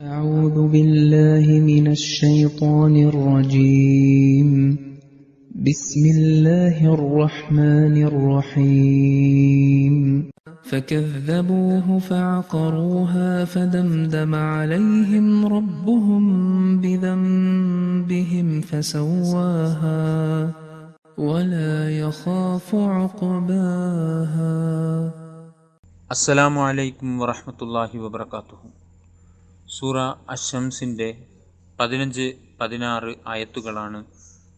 أعوذ بالله من الشيطان الرجيم. بسم الله الرحمن الرحيم. فكذبوه فعقروها فدمدم عليهم ربهم بذنبهم فسواها ولا يخاف عقباها. السلام عليكم ورحمة الله وبركاته. സൂറ അഷംസിന്റെ പതിനഞ്ച് പതിനാറ് ആയത്തുകളാണ്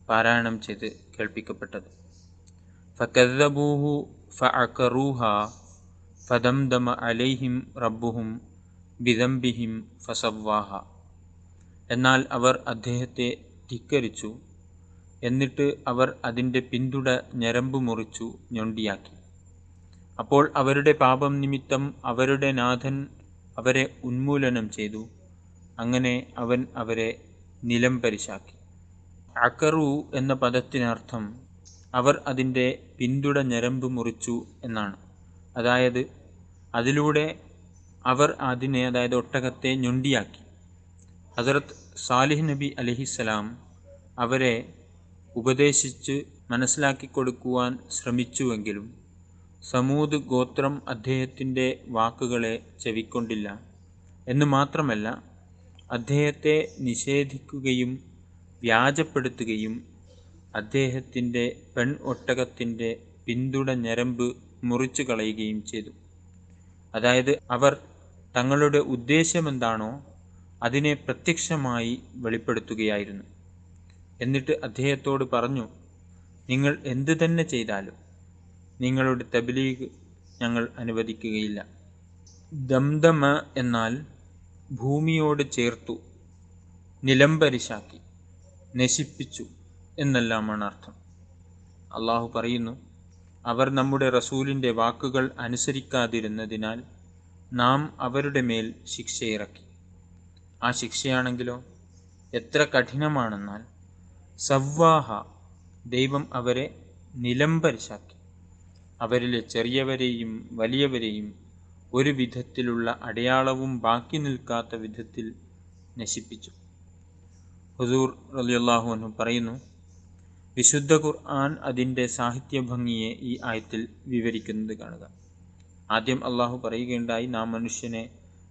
പാരായണം ചെയ്ത് കേൾപ്പിക്കപ്പെട്ടത്. ഫക്കൂഹു ഫറൂഹ ഫദം ഫദംദമ അലൈഹിം റബ്ബുഹും ബിദംബിഹിം ഫസവ്വാഹ. എന്നാൽ അവർ അദ്ദേഹത്തെ ധിക്കരിച്ചു എന്നിട്ട് അവർ അതിന്റെ പിന്തുട ഞരമ്പ് മുറിച്ചു ഞൊണ്ടിയാക്കി. അപ്പോൾ അവരുടെ പാപം നിമിത്തം അവരുടെ നാഥൻ അവരെ ഉന്മൂലനം ചെയ്തു. അങ്ങനെ അവൻ അവരെ നിലം പരിശാക്കി. അക്കറു എന്ന പദത്തിനർത്ഥം അവർ അതിന്റെ പിന്തുട ഞരമ്പ് മുറിച്ചു എന്നാണ്. അതായത് അതിലൂടെ അവർ അതിനെ അതായത് ഒട്ടകത്തെ ഞൊണ്ടിയാക്കി. ഹസരത്ത് സാലിഹ് നബി അലഹിസ്സലാം അവരെ ഉപദേശിച്ച് മനസ്സിലാക്കി കൊടുക്കുവാൻ ശ്രമിച്ചുവെങ്കിലും സമൂത് ഗോത്രം അദ്ദേഹത്തിന്റെ വാക്കുകളെ ചെവിക്കൊണ്ടില്ല. എന്ന് മാത്രമല്ല അദ്ദേഹത്തെ നിഷേധിക്കുകയും വ്യാജപ്പെടുത്തുകയും അദ്ദേഹത്തിന്റെ പെൺ ഒട്ടകത്തിന്റെ പിന്തുട ഞരമ്പ് മുറിച്ചു കളയുകയും ചെയ്തു. അതായത് അവർ തങ്ങളുടെ ഉദ്ദേശമെന്താണോ അതിനെ പ്രത്യക്ഷമായി വെളിപ്പെടുത്തുകയായിരുന്നു. എന്നിട്ട് അദ്ദേഹത്തോട് പറഞ്ഞു നിങ്ങൾ എന്തു തന്നെ ചെയ്താലും നിങ്ങളുടെ തബ്ലീഗ് ഞങ്ങൾ അനുവദിക്കുകയില്ല. ദംദമ എന്നാൽ ഭൂമിയോട് ചേർത്തു നിലംപരിശാക്കി നശിപ്പിച്ചു എന്നെല്ലാമാണ് അർത്ഥം. അള്ളാഹു പറയുന്നു അവർ നമ്മുടെ റസൂലിന്റെ വാക്കുകൾ അനുസരിക്കാതിരുന്നതിനാൽ നാം അവരുടെ മേൽ ശിക്ഷയിറക്കി. ആ ശിക്ഷയാണെങ്കിലോ? എത്ര കഠിനമാണെന്നാൽ സവ്വാഹ ദൈവം അവരെ നിലംപരിശാക്കി അവരിലെ ചെറിയവരെയും വലിയവരെയും ഒരു വിധത്തിലുള്ള അടയാളവും ബാക്കി നിൽക്കാത്ത വിധത്തിൽ നശിപ്പിച്ചു. ഹുസൂർ റലിയുള്ളാഹു അൻഹു പറയുന്നു വിശുദ്ധ ഖുർആൻ അതിന്റെ സാഹിത്യ ഭംഗിയെ ഈ ആയത്തിൽ വിവരിക്കുന്നത് കാണുക. ആദ്യം അള്ളാഹു പറയുകയുണ്ടായി നാം മനുഷ്യനെ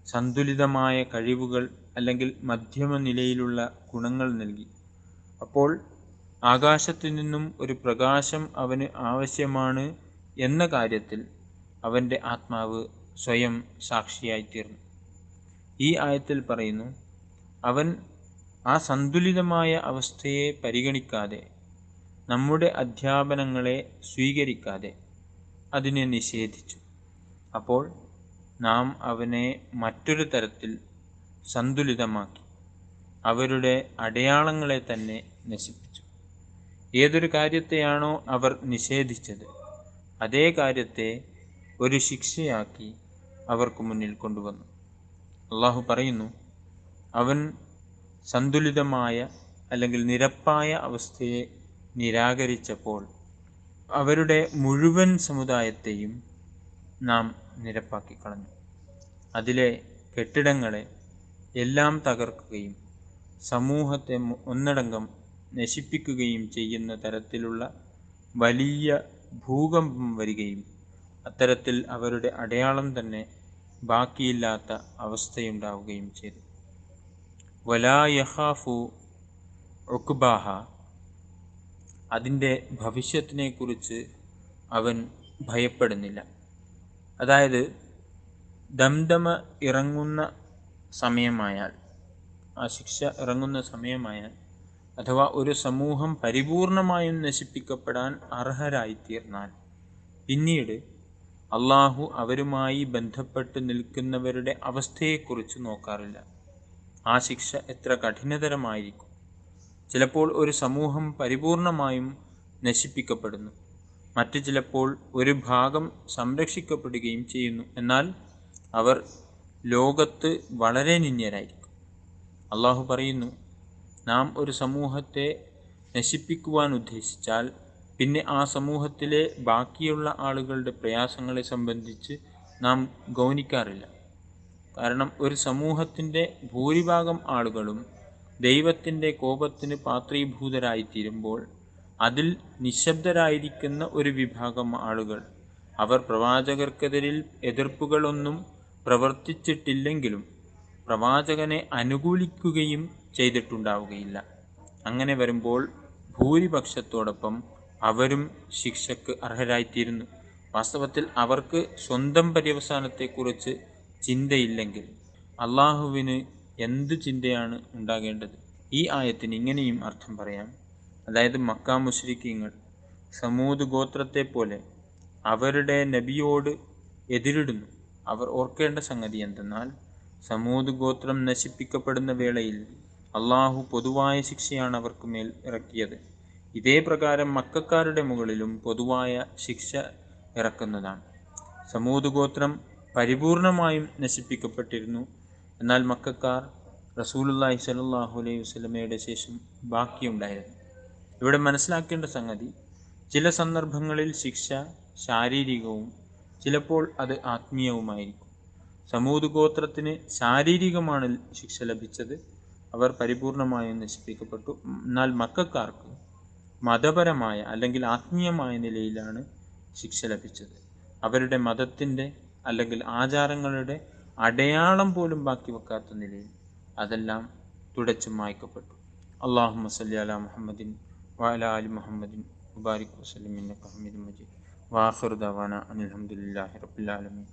സന്തുലിതമായ കഴിവുകൾ അല്ലെങ്കിൽ മധ്യമ നിലയിലുള്ള ഗുണങ്ങൾ നൽകി. അപ്പോൾ ആകാശത്തു നിന്നും ഒരു പ്രകാശം അവന് ആവശ്യമാണ് എന്ന കാര്യത്തിൽ അവന്റെ ആത്മാവ് സ്വയം സാക്ഷിയായിത്തീർന്നു ഈ ആയത്തിൽ പറയുന്നു അവൻ ആ സന്തുലിതമായ അവസ്ഥയെ പരിഗണിക്കാതെ നമ്മുടെ അധ്യാപനങ്ങളെ സ്വീകരിക്കാതെ അതിനെ നിഷേധിച്ചു. അപ്പോൾ നാം അവനെ മറ്റൊരു തരത്തിൽ സന്തുലിതമാക്കി അവരുടെ അടയാളങ്ങളെ തന്നെ നശിപ്പിച്ചു. ഏതൊരു കാര്യത്തെയാണോ അവർ നിഷേധിച്ചത് അതേ കാര്യത്തെ ഒരു ശിക്ഷയാക്കി അവർക്ക് മുന്നിൽ കൊണ്ടുവന്നു. അള്ളാഹു പറയുന്നു അവൻ സന്തുലിതമായ അല്ലെങ്കിൽ നിരപ്പായ അവസ്ഥയെ നിരാകരിച്ചപ്പോൾ അവരുടെ മുഴുവൻ സമുദായത്തെയും നാം നിരപ്പാക്കി കളഞ്ഞു അതിലെ കെട്ടിടങ്ങളെ എല്ലാം തകർക്കുകയും സമൂഹത്തെ ഒന്നടങ്കം നശിപ്പിക്കുകയും ചെയ്യുന്ന തരത്തിലുള്ള വലിയ ഭൂകമ്പം വരികയും അത്തരത്തിൽ അവരുടെ അടയാളം തന്നെ ബാക്കിയില്ലാത്ത അവസ്ഥയുണ്ടാവുകയും ചെയ്തു. വലായഹാഫു ഒക്കുബാഹ അതിന്റെ ഭവിഷ്യത്തിനെക്കുറിച്ച് അവൻ ഭയപ്പെടുന്നില്ല. അതായത് ദംദമ ഇറങ്ങുന്ന സമയമായാൽ ആ ശിക്ഷ ഇറങ്ങുന്ന സമയമായാൽ അഥവാ ഒരു സമൂഹം പരിപൂർണമായും നശിപ്പിക്കപ്പെടാൻ അർഹരായിത്തീർന്നാൽ പിന്നീട് അള്ളാഹു അവരുമായി ബന്ധപ്പെട്ട് നിൽക്കുന്നവരുടെ അവസ്ഥയെക്കുറിച്ച് നോക്കാറില്ല. ആ ശിക്ഷ എത്ര കഠിനതരമായിരിക്കും. ചിലപ്പോൾ ഒരു സമൂഹം പരിപൂർണമായും നശിപ്പിക്കപ്പെടുന്നു. മറ്റു ചിലപ്പോൾ ഒരു ഭാഗം സംരക്ഷിക്കപ്പെടുകയും ചെയ്യുന്നു. എന്നാൽ അവർ ലോകത്ത് വളരെ നിന്യരായിരിക്കും അള്ളാഹു പറയുന്നു നാം ഒരു സമൂഹത്തെ നശിപ്പിക്കുവാൻ ഉദ്ദേശിച്ചാൽ പിന്നെ ആ സമൂഹത്തിലെ ബാക്കിയുള്ള ആളുകളുടെ പ്രയാസങ്ങളെ സംബന്ധിച്ച് നാം ഗൗനിക്കാറില്ല. കാരണം ഒരു സമൂഹത്തിന്റെ ഭൂരിഭാഗം ആളുകളും ദൈവത്തിന്റെ കോപത്തിന് പാത്രീഭൂതരായിത്തീരുമ്പോൾ അതിൽ നിശബ്ദരായിരിക്കുന്ന ഒരു വിഭാഗം ആളുകൾ അവർ പ്രവാചകർക്കെതിരിൽ എതിർപ്പുകളൊന്നും പ്രവർത്തിച്ചിട്ടില്ലെങ്കിലും പ്രവാചകനെ അനുകൂലിക്കുകയും ചെയ്തിട്ടുണ്ടാവുകയില്ല. അങ്ങനെ വരുമ്പോൾ ഭൂരിപക്ഷത്തോടൊപ്പം അവരും ശിക്ഷക്ക് അർഹരായിത്തീരുന്നു. വാസ്തവത്തിൽ അവർക്ക് സ്വന്തം പര്യവസാനത്തെക്കുറിച്ച് ചിന്തയില്ലെങ്കിൽ അള്ളാഹുവിന് എന്ത് ചിന്തയാണ് ഉണ്ടാകേണ്ടത്? ഈ ആയത്തിന് ഇങ്ങനെയും അർത്ഥം പറയാം. അതായത് മക്കാ മുസ്ലിക്കീങ്ങൾ സമൂത് ഗോത്രത്തെ പോലെ അവരുടെ നബിയോട് എതിരിടുന്നു. അവർ ഓർക്കേണ്ട സംഗതി എന്തെന്നാൽ സമൂത് ഗോത്രം നശിപ്പിക്കപ്പെടുന്ന വേളയിൽ അള്ളാഹു പൊതുവായ ശിക്ഷയാണ് അവർക്ക് മേൽ ഇറക്കിയത്. ഇതേ പ്രകാരം മക്കാരുടെ മുകളിലും പൊതുവായ ശിക്ഷ ഇറക്കുന്നതാണ്. സമൂത് ഗോത്രം പരിപൂർണമായും നശിപ്പിക്കപ്പെട്ടിരുന്നു. എന്നാൽ മക്കാർ റസൂലുല്ലാഹി സലാഹു അലൈഹി വസ്ലമയുടെ ശേഷം ബാക്കിയുണ്ടായിരുന്നു. ഇവിടെ മനസ്സിലാക്കേണ്ട സംഗതി ചില സന്ദർഭങ്ങളിൽ ശിക്ഷ ശാരീരികവും ചിലപ്പോൾ അത് ആത്മീയവുമായിരിക്കും. സമൂത് ഗോത്രത്തിന് ശാരീരികമാണ് ശിക്ഷ ലഭിച്ചത്. അവർ പരിപൂർണമായും നശിപ്പിക്കപ്പെട്ടു. എന്നാൽ മക്കാർക്ക് മതപരമായ അല്ലെങ്കിൽ ആത്മീയമായ നിലയിലാണ് ശിക്ഷ ലഭിച്ചത്. അവരുടെ മതത്തിന്റെ അല്ലെങ്കിൽ ആചാരങ്ങളുടെ അടയാളം പോലും ബാക്കി വെക്കാത്ത നിലയിൽ അതെല്ലാം തുടച്ചു മായ്ക്കപ്പെട്ടു. അള്ളാഹു മസല്ലി അല മുഹമ്മദിൻ വഅല അലി മുഹമ്മദിൻ മുബാരിക് വസ്ലിമിൻ ഹമീദ് മജീദ്. വാഖിർ ദവാന അനിൽ റബുല്ലാലമീൻ